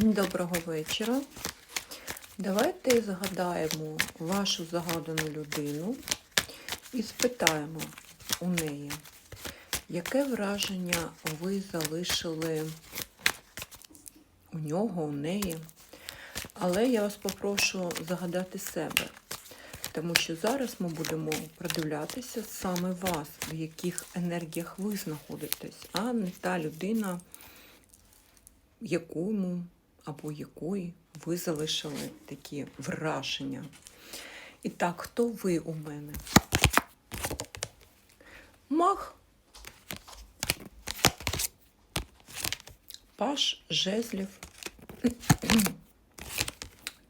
Доброго вечора. Давайте згадаємо вашу загадану людину і спитаємо у неї, яке враження ви залишили у нього, у неї. Але я вас попрошу загадати себе, тому що зараз ми будемо продивлятися саме вас, в яких енергіях ви знаходитесь, а не та людина, якому або якої ви залишили такі враження. І так, хто ви у мене? Мах. Паш жезлів.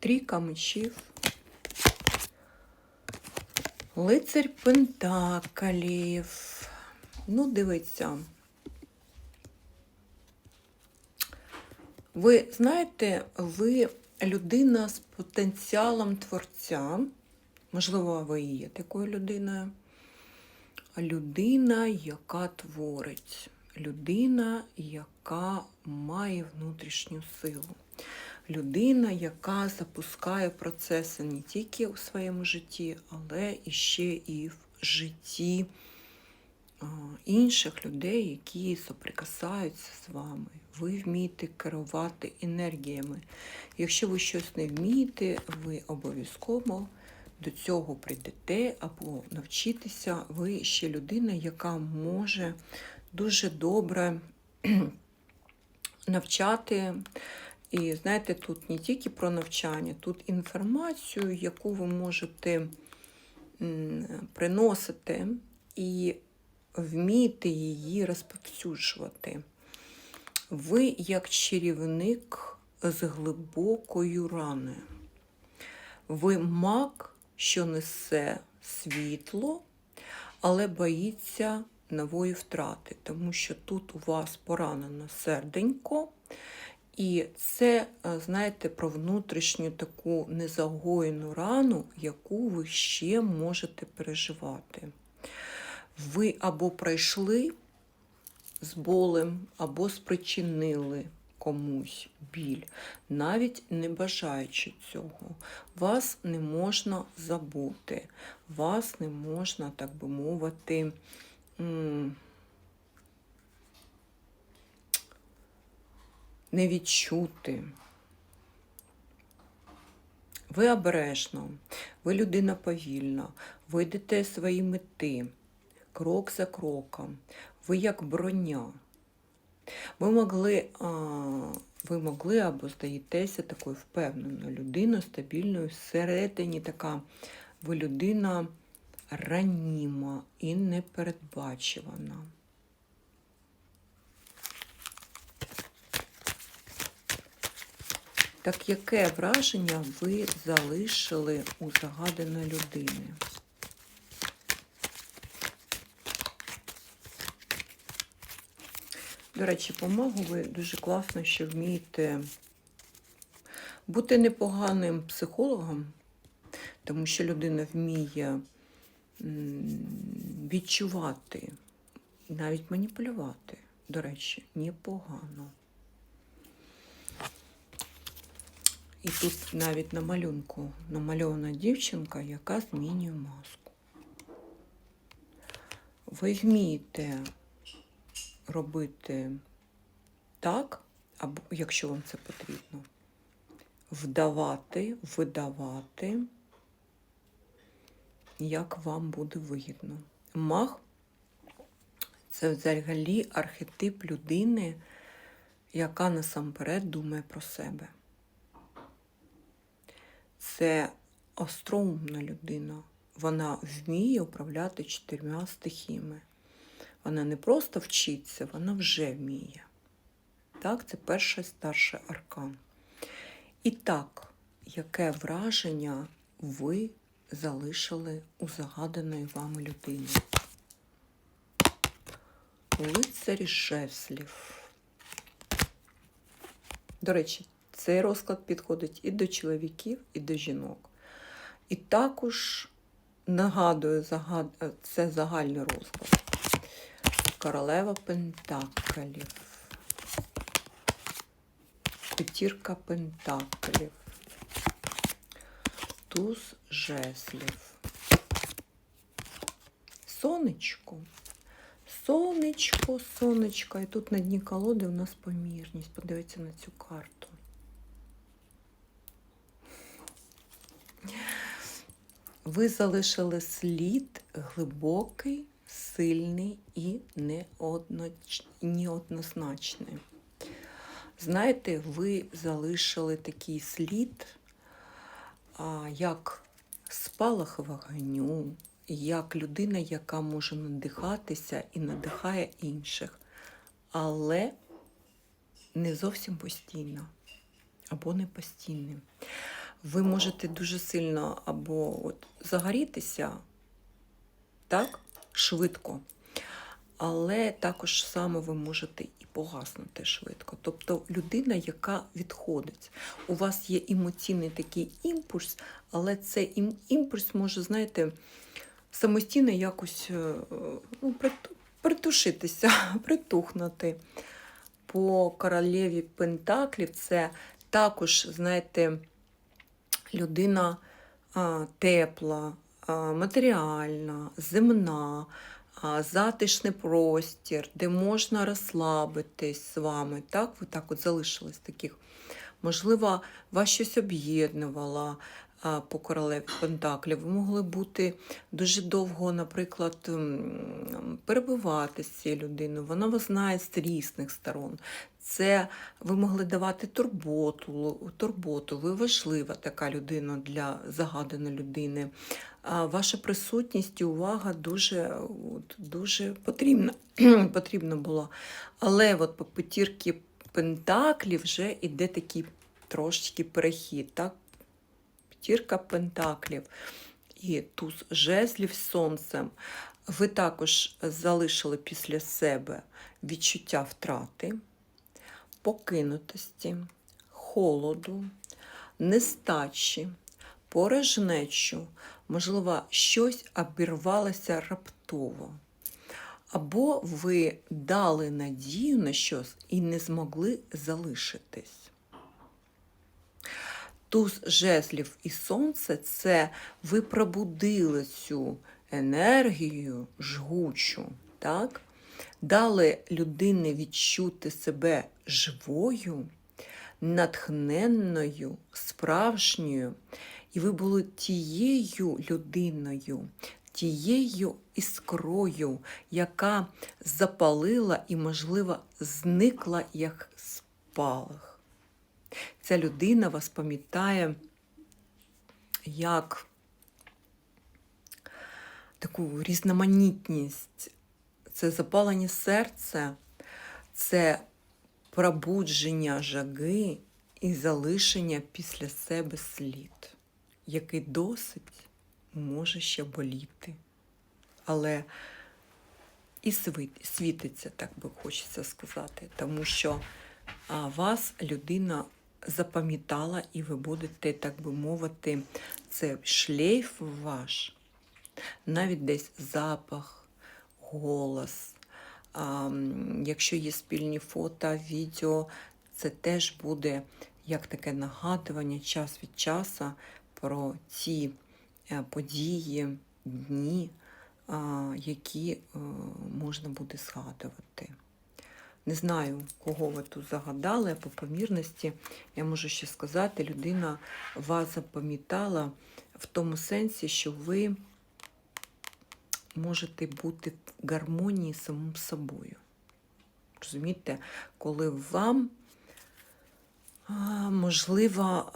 Трійка мечів. Лицарь Пентакалів. Ну, дивіться. Ви знаєте, ви людина з потенціалом творця. Можливо, ви і є такою людиною. Людина, яка творить. Людина, яка має внутрішню силу. Людина, яка запускає процеси не тільки у своєму житті, але і ще і в житті інших людей, які соприкасаються з вами. Ви вмієте керувати енергіями. Якщо ви щось не вмієте, ви обов'язково до цього прийдете або навчитися. Ви ще людина, яка може дуже добре навчати. І знаєте, тут не тільки про навчання, тут інформацію, яку ви можете приносити і вміти її розповсюджувати. Ви як чарівник з глибокою раною. Ви маг, що несе світло, але боїться нової втрати, тому що тут у вас поранено серденько. І це, е, знаєте, про внутрішню таку незагоєну рану, яку ви ще можете переживати. Ви або пройшли з болем, або спричинили комусь біль, навіть не бажаючи цього. Вас не можна забути, вас не можна, так би мовити, не відчути. Ви обережно, ви людина повільна, ви йдете свої мети, крок за кроком, ви як броня. Ви могли, ви могли або здаєтеся такою впевненою людиною, стабільною всередині така ви людина раніма і непередбачувана. Так яке враження ви залишили у загаданої людини? До речі, помагу ви дуже класно, що вмієте бути непоганим психологом, тому що людина вміє відчувати, навіть маніпулювати. До речі, непогано. І тут навіть на малюнку намальована дівчинка, яка змінює маску. Ви вмієте робити так, або якщо вам це потрібно, вдавати, видавати, як вам буде вигідно. Мах це взагалі архетип людини, яка насамперед думає про себе. Це остроумна людина. Вона вміє управляти чотирма стихіями. Вона не просто вчиться, вона вже вміє. Так, це перший старший аркан. І так, яке враження ви залишили у загаданої вами людині? Лицарі жезлів. До речі, цей розклад підходить і до чоловіків, і до жінок. І також нагадую, це загальний розклад. Королева Пентаклів. П'ятірка пентаклів. Туз жезлів. Сонечко. Сонечко, сонечко. І тут на дні колоди у нас помірність. Подивіться на цю карту. Ви залишили слід глибокий, сильний і неоднозначний. Знаєте, ви залишили такий слід, як спалах вогню, як людина, яка може надихатися і надихає інших, але не зовсім постійно або не постійним. Ви можете дуже сильно або от загорітися так, швидко, але також само ви можете і погаснути швидко. Тобто людина, яка відходить. У вас є емоційний такий імпульс, але цей імпульс може, знаєте, самостійно якось е, ну, притушитися, притухнути. По королеві Пентаклів це також, знаєте, людина тепла, матеріальна, земна, затишний простір, де можна розслабитись з вами. Так, ви так от залишились таких. Можливо, вас щось об'єднувало по королеві Пентаклів. Ви могли бути дуже довго, наприклад, перебувати з цією людиною. Вона вас знає з різних сторон. Це ви могли давати турботу, турботу. Ви важлива така людина для загаданої людини. Ваша присутність і увага дуже, от, дуже потрібна, потрібна була. Але от по п'ятірки Пентаклів вже йде такий трошечки перехід. Так? П'ятірка Пентаклів і туз жезлів з сонцем. Ви також залишили після себе відчуття втрати, покинутості, холоду, нестачі, порожнечу, можливо, щось обірвалося раптово. Або ви дали надію на щось і не змогли залишитись. Туз жезлів і сонце це ви пробудили цю енергію жгучу, так? дали людині відчути себе живою, натхненною, справжньою. І ви були тією людиною, тією іскрою, яка запалила і, можливо, зникла як спалах. Ця людина вас пам'ятає як таку різноманітність, це запалення серця, це пробудження жаги і залишення після себе слід, який досить може ще боліти. Але і світиться, так би хочеться сказати, тому що вас людина запам'ятала, і ви будете, так би мовити, це шлейф ваш, навіть десь запах, голос. А, якщо є спільні фото, відео, це теж буде як таке нагадування час від часу про ці е, події, дні, які е, можна буде згадувати. Не знаю, кого ви тут загадали, по помірності я можу ще сказати, людина вас запам'ятала в тому сенсі, що ви можете бути в гармонії самим собою. Розумієте, коли вам, можливо,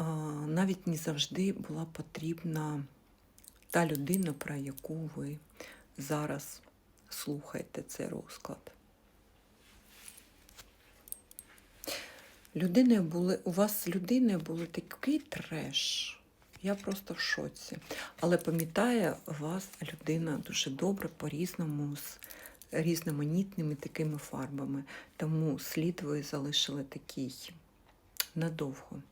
навіть не завжди була потрібна та людина, про яку ви зараз слухаєте цей розклад. Людиною були, у вас з людиною був такий треш. Я просто в шоці. Але пам'ятає вас людина дуже добре, по-різному, з різноманітними такими фарбами. Тому слід ви залишили такий надовго.